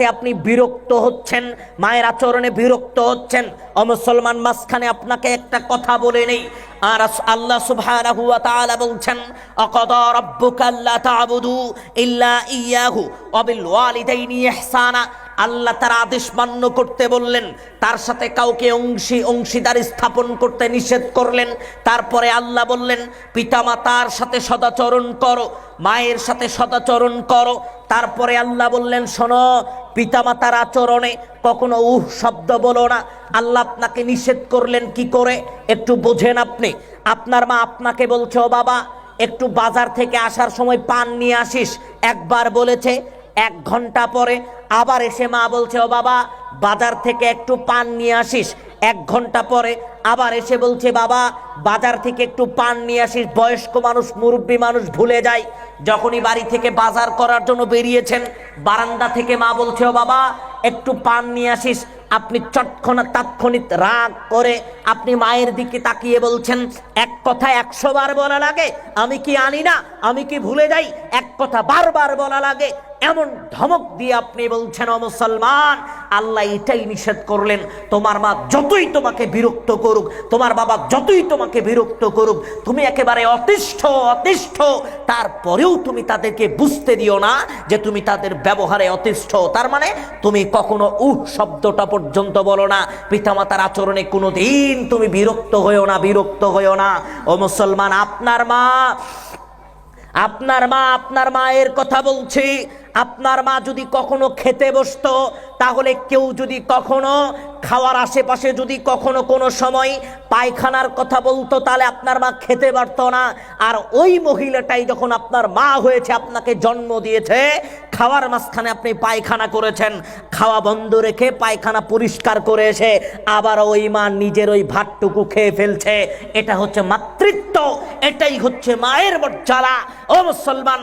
কাছে আপনি বিরক্ত হচ্ছেন, মায়ের আচরণে বিরক্ত হচ্ছেন, অমুসলমান মাঝখানে আপনাকে একটা কথা বলে নেই। আর আল্লাহ সুবহানাহু ওয়া তাআলা বলছেন আকাদা রাব্বুকা আল্লা তা'বুদু ইল্লা ইয়াহু, ওয়া বিল ওয়ালিদাইনি ইহসানা। আল্লাহ তার আদেশ মান্য করতে বললেন, তার সাথে কাউকে অংশী অংশীদার স্থাপন করতে নিষেধ করলেন। তারপরে আল্লাহ বললেন পিতামাতার সাথে সদাচরণ করো, মায়ের সাথে সদাচরণ করো। তারপরে আল্লাহ বললেন, শোনো পিতামাতার আচরণে কখনো উহ শব্দ বলো না। আল্লাহ আপনাকে নিষেধ করলেন কি করে? একটু বোঝেন আপনি। আপনার মা আপনাকে বলছে, ও বাবা, একটু বাজার থেকে আসার সময় পান নিয়ে আসিস। একবার বলেছে, এক ঘণ্টা পরে আবার এসে মা বলছে, ও বাবা, বাজার থেকে একটু পান নিয়ে আসিস। এক ঘণ্টা পরে আবার এসে বলছে, বাবা, বাজার থেকে একটু পান নিয়ে আসিস, বয়স্ক মানুষ, মুরব্বী মানুষ ভুলে যায়। যখনই বাড়ি থেকে বাজার করার জন্য বেরিয়েছেন, বারান্দা থেকে মা বলছে, ও বাবা, একটু পান নিয়ে আসিস। আপনি চটক্ষণা তাৎক্ষণিক রাগ করে আপনি মায়ের দিকে তাকিয়ে বলছেন, এক কথা একশো বার বলা লাগে, আমি কি আনি না? আমি কি ভুলে যাই? এক কথা বারবার বলা লাগে, এমন ধমক দিয়ে আপনি বলছেন, ও মুসলমান, আল্লাহ এটাই নিষেধ করলেন। তোমার মা যতই তোমাকে বিরক্ত করুক, তোমার বাবা যতই তোমাকে বিরক্ত করুক, তুমি একেবারে অতিষ্ঠ অতিষ্ঠ। তারপরেও তুমি তাদেরকে বুঝতে দিও না যে তুমি তাদের ব্যবহারে অতিষ্ঠ। তার মানে তুমি কখনো উহ শব্দটা পর্যন্ত বলো না। পিতামাতার আচরণে কোনো দিন তুমি বিরক্ত হয়েও না, বিরক্ত হয়েও না। ও মুসলমান, আপনার মা আপনার মা, আপনার মায়ের কথা বলছি। আপনার মা যদি কখনো খেতে বসতো তাহলে কেউ যদি কখনো খাওয়ার আশেপাশে যদি কখনো কোনো সময় পায়খানার কথা বলতো, তাহলে আপনার মা খেতে পারতো না। আর ওই মহিলাটাই যখন আপনার মা হয়েছে, আপনাকে জন্ম দিয়েছে, খাওয়ার মাঝখানে আপনি পায়খানা করেছেন। খাওয়া বন্ধ রেখে পায়খানা পরিষ্কার করে এসে আবার ওই মা নিজের ওই ভাতটুকু খেয়ে ফেলছে। এটা হচ্ছে মাতৃত্ব, এটাই হচ্ছে মায়ের মর্যাদা। ও মুসলমান,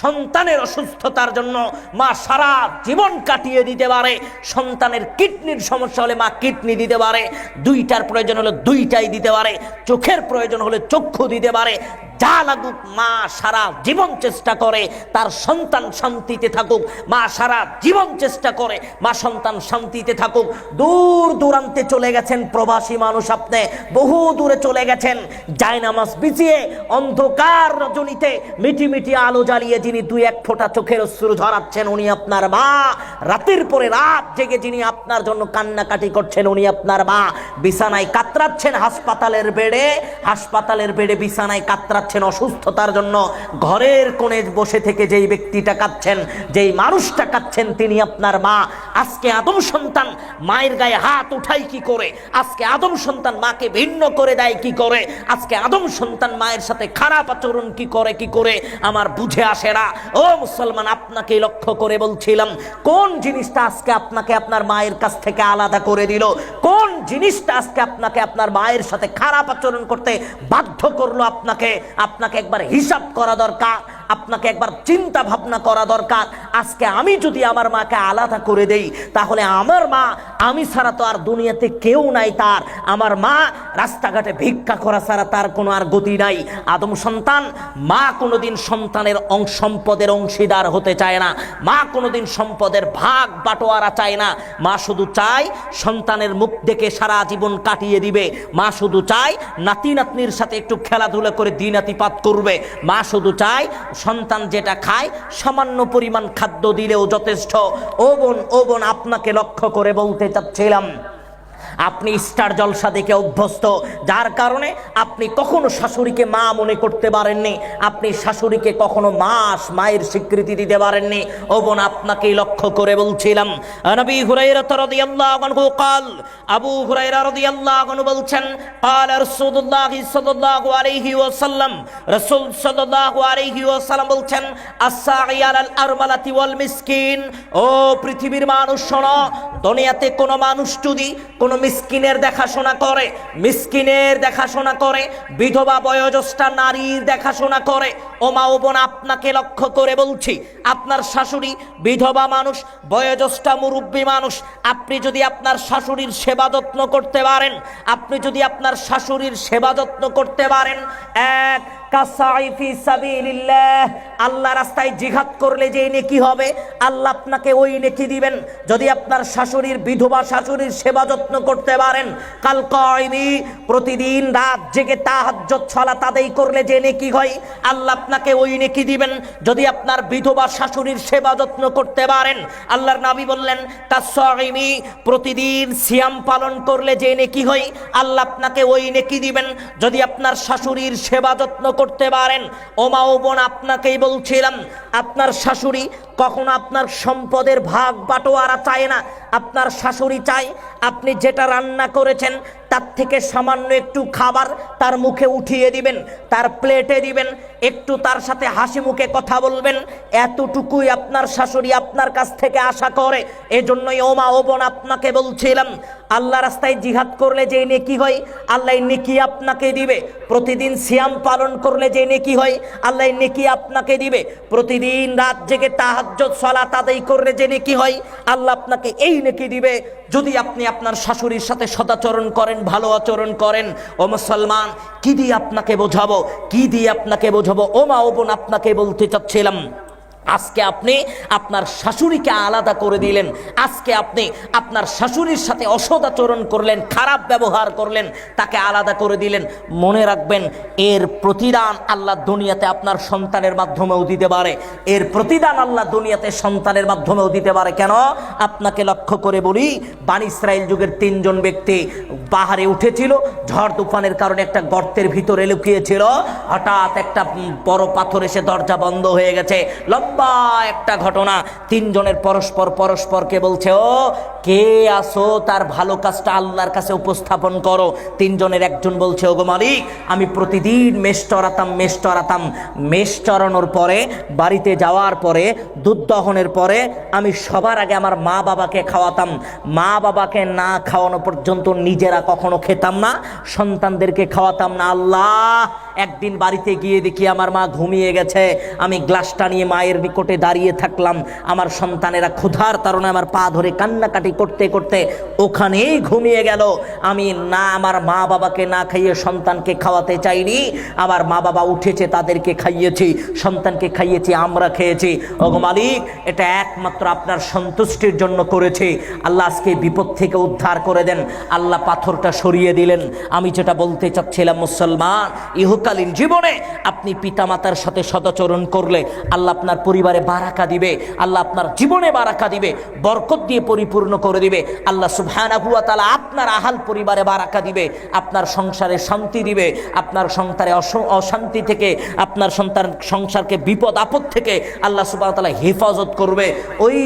সন্তানের অসুস্থতার জন্য মা সারা জীবন কাটিয়ে দিতে পারে। সন্তানের কিডনির সমস্যা হলে মা কিডনি দিতে পারে, দুইটার প্রয়োজন হলে দুইটাই দিতে পারে, চোখের প্রয়োজন হলে চক্ষু দিতে পারে যা লাগুক মা সারা জীবন চেষ্টা করে, তার সন্তান শান্তিতে থাকুক। মা সারা জীবন চেষ্টা করে, মা সন্তান শান্তিতে থাকুক। দূর দূরান্তে চলে গেছেন প্রবাসী মানুষ আপনি, বহু দূরে চলে গেছেন। জায়নামাজ বিছিয়ে, অন্ধকার রজনীতে মিটি মিটি আলো জ্বালিয়ে যিনি দুই এক ফোঁটা চোখের অশ্রু ঝরাচ্ছেন, উনি আপনার মা। রাতের পরে রাত জেগে যিনি আপনার জন্য কান্নাকাটি করছেন, উনি আপনার মা। বিছানায় কাতরাচ্ছেন হাসপাতালের বেডে হাসপাতালের বেডে বিছানায় কাতরাচ্ছেন। অসুস্থতার জন্য, ঘরের কোণে বসে থেকে যেই ব্যক্তিটা কাঁদছেন, যেই মানুষটা কাঁদছেন তিনি আপনার মা। আজকে আদম সন্তান মায়ের গায়ে হাত উঠাই কি করে? আজকে আদম সন্তান মাকে ভিন্ন করে দেয় কি করে? আজকে আদম সন্তান মায়ের সাথে খারাপ আচরণ কি করে কি করে? আমার বুঝে আসে না। ও মুসলমান, আপনাকে লক্ষ্য করে বলছিলাম, কোন জিনিসটা আজকে আপনাকে আপনার মায়ের কাছ থেকে আলাদা করে দিল? কোন জিনিসটা আজকে আপনাকে আপনার মায়ের সাথে খারাপ আচরণ করতে বাধ্য করল আপনাকে? আপনাকে একবার হিসাব করা দরকার আপনাকে একবার চিন্তা ভাবনা করা দরকার আজকে আমি যদি আমার মাকে আলাদা করে দেই, তাহলে আমার মা, আমি ছাড়া তো আর দুনিয়াতে কেউ নাই তার। আমার মা রাস্তাঘাটে ভিক্ষা করা ছাড়া তার কোনো আর গতি নাই। আদম সন্তান, মা কোনোদিন সন্তানের সম্পদের অংশীদার হতে চায় না। মা কোনোদিন সম্পদের ভাগ বাটোয়ারা চায় না। মা শুধু চায় সন্তানের মুখ দেখে সারা জীবন কাটিয়ে দিবে। মা শুধু চায় নাতি নাতনির সাথে একটু খেলাধুলা করে দিনাতিপাত করবে। মা শুধু চায় সন্তান যেটা খায় সামান্য পরিমাণ খাদ্য দিলেও যথেষ্ট। ও বোন ও বোন আপনাকে লক্ষ্য করে বলতে চাচ্ছিলাম আপনি স্টার জলসা দেখে অভ্যস্ত যার কারণে আপনি কখনো শাশুড়িকে মা মনে করতে পারেননি আপনি শাশুড়িকে কখনো মাস মায়ের স্বীকৃতি দিতে পারেননি ও বোন আপনাকেই লক্ষ্য করে বলছিলাম নবী হুরাইরা রাদিয়াল্লাহু আনহু قال আবু হুরাইরা রাদিয়াল্লাহু আনহু বলছেন قال رسول الله صلى الله عليه وسلم রাসূল সাল্লাল্লাহু আলাইহি ওয়াসাল্লাম বলছেন আস-সাঈ আলাল আরমালাতি ওয়াল মিসকিন ও পৃথিবীর মানুষ শোনো দুনিয়াতে কোনো মানুষ যদি কোনো মিসকিনের দেখাশোনা করে, মিসকিনের দেখাশোনা করে, বিধবা বয়োজ্যেষ্ঠা নারীর দেখাশোনা করে। ও মা ও বোন, আপনাকে লক্ষ্য করে বলছি, আপনার শাশুড়ি বিধবা মানুষ, বয়োজ্যেষ্ঠা মুরব্বী মানুষ, আপনি যদি আপনার শাশুড়ির সেবা যত্ন করতে পারেন, আপনি যদি আপনার শাশুড়ির সেবা যত্ন করতে পারেন, এক আল্লাহ রাস্তায় জিহাদ করলে যে নেকি হবে, আল্লাহ আপনাকে ওই নেকি দিবেন। যদি আপনার শাশুড়ির বিধবা শাশুড়ির সেবা যত্ন করতে পারেন, কাল কয়নি প্রতিদিন রাত জেগে তাহাজ্জত ছলা তাদেই করলে যে নেকি হয়, আল্লাহ আপনাকে ওই নেকি দিবেন। যদি আপনার বিধবা শাশুড়ির সেবা যত্ন করতে পারেন, আল্লাহর নাবি বললেন কাসমি প্রতিদিন সিয়াম পালন করলে যে নেকি হয়, আল্লাহ আপনাকে ওই নেকি দিবেন। যদি আপনার শাশুড়ির সেবা যত্ন করতে পারেন। ও মা ও বোন, আপনাকেই বলছিলাম, আপনার শাশুড়ি কখনো আপনার সম্পদের ভাগ বাটোয়ারা চায় না। আপনার শাশুড়ি চায় আপনি যেটা রান্না করেছেন তার থেকে সামান্য একটু খাবার তার মুখে উঠিয়ে দিবেন, তার প্লেটে দিবেন, একটু তার সাথে হাসি মুখে কথা বলবেন, এতটুকুই আপনার শাশুড়ি আপনার কাছ থেকে আশা করে। এজন্যই ওমা ও বোন আপনাকে বলছিলাম, আল্লাহ রাস্তায় জিহাদ করলে যে নেকি হয়, আল্লাহ নেকি আপনাকে দিবে। প্রতিদিন সিয়াম পালন করলে যে নেকি হয়, আল্লাহ নেকি আপনাকে দিবে। প্রতিদিন রাত জেগে তাহাজ্জত সালাত আদায় করলে যে নেকি হয়, আল্লাহ আপনাকে এই নেকি দিবে। যদি আপনি আপনার শাশুড়ির সাথে সদাচরণ করেন ভালো আচরণ করেন। ও মুসলমান, কি দিয়ে আপনাকে বোঝাবো? কি দিয়ে আপনাকে বোঝাবো? ও মা ও বোন, আপনাকে বলতে চাচ্ছিলাম। আজকে আপনি আপনার শাশুড়িকে আলাদা করে দিলেন। আজকে আপনি আপনার শাশুড়ির সাথে অসদাচরণ করলেন, খারাপ ব্যবহার করলেন, তাকে আলাদা করে দিলেন। মনে রাখবেন, এর প্রতিদান আল্লাহ দুনিয়াতে আপনার সন্তানের মাধ্যমেও দিতে পারে। এর প্রতিদান আল্লাহ দুনিয়াতে সন্তানের মাধ্যমেও দিতে পারে। কেন? আপনাকে লক্ষ্য করে বলি, বান ইসরায়েল যুগের তিনজন ব্যক্তি পাহাড়ে উঠেছিল, ঝড় তুফানের কারণে একটা গর্তের ভিতরে লুকিয়েছিল। হঠাৎ একটা বড় পাথর এসে দরজা বন্ধ হয়ে গেছে। লম্বা একটা ঘটনা, তিনজনের পরস্পর পরস্পরকে বলছে, ও, কে আসো তার ভালো কাজটা আল্লাহর কাছে উপস্থাপন করো। তিনজনের একজন বলছে, ওগো মালিক, আমি প্রতিদিন মেষ চড়াতাম মেষ চড়াতাম। মেষ চড়ানোর পরে, বাড়িতে যাওয়ার পরে, দুধ দহনের পরে, আমি সবার আগে আমার মা বাবাকে খাওয়াতাম। মা বাবাকে না খাওয়ানো পর্যন্ত নিজেরা কখনো খেতাম না, সন্তানদেরকে খাওয়াতাম না। আল্লাহ একদিন বাড়িতে গিয়ে দেখি আমার মা ঘুমিয়ে গেছে। আমি গ্লাসটা নিয়ে মায়ের নিকটে দাঁড়িয়ে থাকলাম। আমার সন্তানেরা ক্ষুধার তারণে আমার পা ধরে কান্নাকাটি করতে করতে ওখানেই ঘুমিয়ে গেল। আমি না আমার মা বাবাকে না খাইয়ে সন্তানকে খাওয়াতে চাইনি আমার মা বাবা উঠেছে তাদেরকে খাইয়েছি, সন্তানকে খাইয়েছি, আমরা খেয়েছি। ওগো মালিক, এটা একমাত্র আপনার সন্তুষ্টির জন্য করেছি। আল্লাহ আজকে বিপদ থেকে উদ্ধার করে দেন। আল্লাহ পাথরটা সরিয়ে দিলেন। আমি যেটা বলতে চাচ্ছিলাম, মুসলমান ইহকালীন জীবনে আপনি পিতামাতার সাথে সদাচরণ করলে আল্লাহ আপনার পরিবারে বারাকা দিবে, আল্লাহ আপনার জীবনে বারাকা দিবে, বরকত দিয়ে পরিপূর্ণ করে দিবে, আল্লাহ সুবহানাহু ওয়া তাআলা আপনার আহাল পরিবারে বারাকা দিবে, আপনার সংসারে শান্তি দিবে, আপনার সংসারে অশান্তি থেকে, আপনার সন্তান, সংসারকে বিপদ, আপদ থেকে আল্লাহ সুবহানাহু ওয়া তাআলা হেফাজত করবে। ওই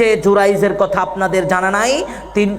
যে জুরাইজের কথা আপনাদের জানা নাই, তিন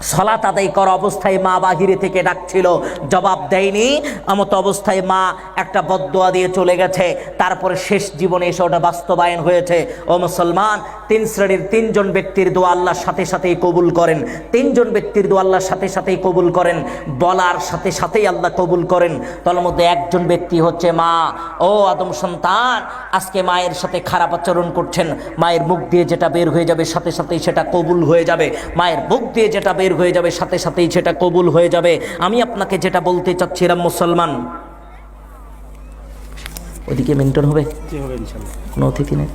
সলাত আদায় করা অবস্থায় মা বাহিরে থেকে ডাকছিল, জবাব দেয়নি। আমত অবস্থায় মা একটা বদদোয়া দিয়ে চলে গেছে। তারপরে শেষ জীবনে এসে ওটা বাস্তবায়ন হয়েছে। ও মুসলমান, তিন শ্রেণির তিনজন ব্যক্তির দোয়া আল্লাহর সাথে সাথেই কবুল করেন। তিনজন ব্যক্তির দোয়া আল্লাহর সাথে সাথেই কবুল করেন। বলার সাথে সাথেই আল্লাহ কবুল করেন। তার মধ্যে একজন ব্যক্তি হচ্ছে মা। ও আদম সন্তান, আজকে মায়ের সাথে খারাপ আচরণ করছেন। মায়ের মুখ দিয়ে যেটা বের হয়ে যাবে, সাথে সাথেই সেটা কবুল হয়ে যাবে। মায়ের মুখ দিয়ে যেটা বের হয়ে যাবে সাথে সাথেই সেটা কবুল হয়ে যাবে। আমি আপনাকে যেটা বলতে চাচ্ছিলাম মুসলমান। ওইদিকে মেনটেন হবে? কোনো অতিথি নেই?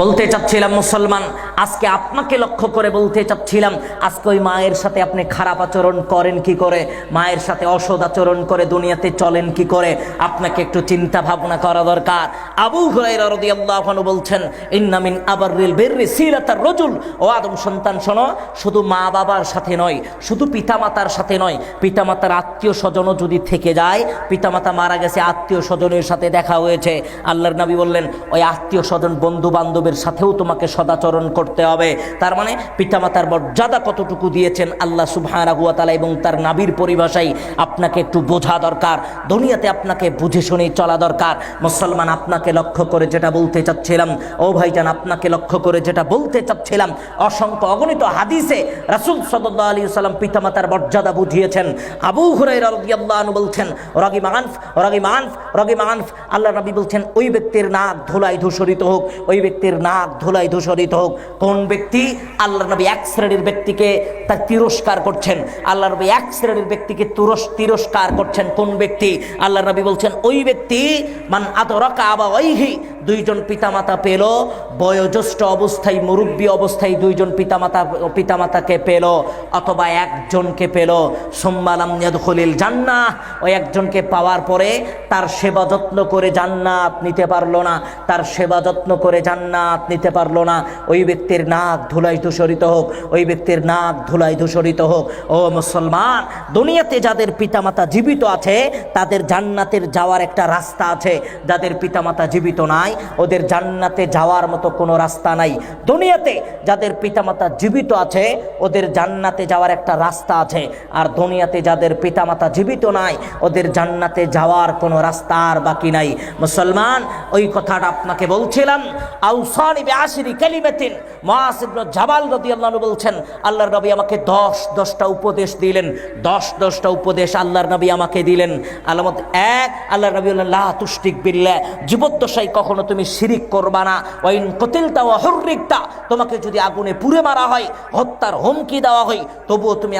বলতে চাচ্ছিলাম, মুসলমান, আজকে আপনাকে লক্ষ্য করে বলতে চাচ্ছিলাম, আজকে ওই মায়ের সাথে আপনি খারাপ আচরণ করেন কি করে? মায়ের সাথে অসদ আচরণ করে দুনিয়াতে চলেন কি করে? আপনাকে একটু চিন্তা ভাবনা করা দরকার। আবু হুরাইরা রাদিয়াল্লাহু বলছেন ইন্নামিন আবাররিল বিররি সিলাতার রজুল। ও আদম সন্তান, শোনো, শুধু মা বাবার সাথে নয়, শুধু পিতামাতার সাথে নয়, পিতামাতার আত্মীয় স্বজনও যদি থেকে যায়, পিতামাতা মারা গেছে, আত্মীয় স্বজনের সাথে দেখা হয়েছে। আল্লাহর নবী বললেন, ওই আত্মীয় স্বজন বন্ধু বান্ধবের সাথেও তোমাকে সদাচরণ করতে হবে। তার মানে পিতামাতার মর্যাদা কতটুকু দিয়েছেন আল্লাহ তাআলা এবং তার নাবির পরিভাষায় আপনাকে একটু বোঝা দরকার, দুনিয়াতে আপনাকে বুঝে শুনে চলা দরকার। মুসলমান আপনাকে লক্ষ্য করে যেটা বলতে চাচ্ছিলাম, ও ভাইজান আপনাকে লক্ষ্য করে যেটা বলতে চাচ্ছিলাম, অসংখ্য অগণিত হাদিসে রাসূল সাল্লাল্লাহু আলাইহি সাল্লাম পিতামাতার মর্যাদা বুঝিয়েছেন। আবু হুরায়রা রাদিয়াল্লাহু আনহু বলছেন, রাগিম আনফ রাগিম আনফ রাগিম আনফ। আল্লাহ নবী বলছেন, ওই ব্যক্তির নাক ধুলায় ধূসরিত হোক ওই ব্যক্তির নাক ধুলাই ধূসরিত হোক। কোন ব্যক্তি? আল্লাহ নবী এক শ্রেণির ব্যক্তিকে তার তিরস্কার করছেন। আল্লাহ নবী এক শ্রেণির ব্যক্তিকে তুরস তিরস্কার করছেন। কোন ব্যক্তি? আল্লাহ নবী বলছেন, ওই ব্যক্তি, মান আদরকা আবা ওইহি দুইজন পিতামাতা পেল। বয়োজ্যেষ্ঠ অবস্থায় মুরব্বী অবস্থায় দুইজন পিতামাতা, পিতামাতাকে পেল অথবা একজনকে পেল। সোম্মালাম ইয়াদখুলিল জান্নাহ। ওই একজনকে পাওয়ার পরে তার সেবা যত্ন করে জান্নাত নিতে পারল না। তার সেবা যত্ন করে জান্নাত নিতে পারল না। ওই ব্যক্তির নাক ধুলাই ধূসরিত হোক, ওই ব্যক্তির নাক ধুলাই ধূসরিত হোক। ও মুসলমান, দুনিয়াতে যাদের পিতামাতা জীবিত আছে, তাদের জান্নাতের যাওয়ার একটা রাস্তা আছে। যাদের পিতামাতা জীবিত নাই, ওদের জান্নাতে যাওয়ার মতো কোনো রাস্তা নাই। দুনিয়াতে যাদের পিতামাতা জীবিত আছে, ওদের জান্নাতে যাওয়ার একটা রাস্তা আছে। আর দুনিয়াতে যাদের পিতামাতা জীবিত নাই, ওদের জান্নাতে যাওয়ার কোনো রাস্তা আর বাকি নাই। মুসলমান, ওই কথাটা আপনাকে বলছিলাম। কালিমাতিন ইবনে জাবাল রাদিয়াল্লাহু বলছেন, আল্লাহর নবী আমাকে দশ দশটা উপদেশ দিলেন। উপদেশ আল্লাহর নবী আমাকে দিলেন। আলামত এক, আল্লাহর নবী তুশরিক বিল্লাহ, জীবদ্দশায় কখনো তুমি শিরিক করবা না। ওয়াইন ওয়া হুররিকতা, তোমাকে যদি আগুনে পুড়ে মারা হয়, হত্যার হুমকি দেওয়া হয়, তবুও তুমি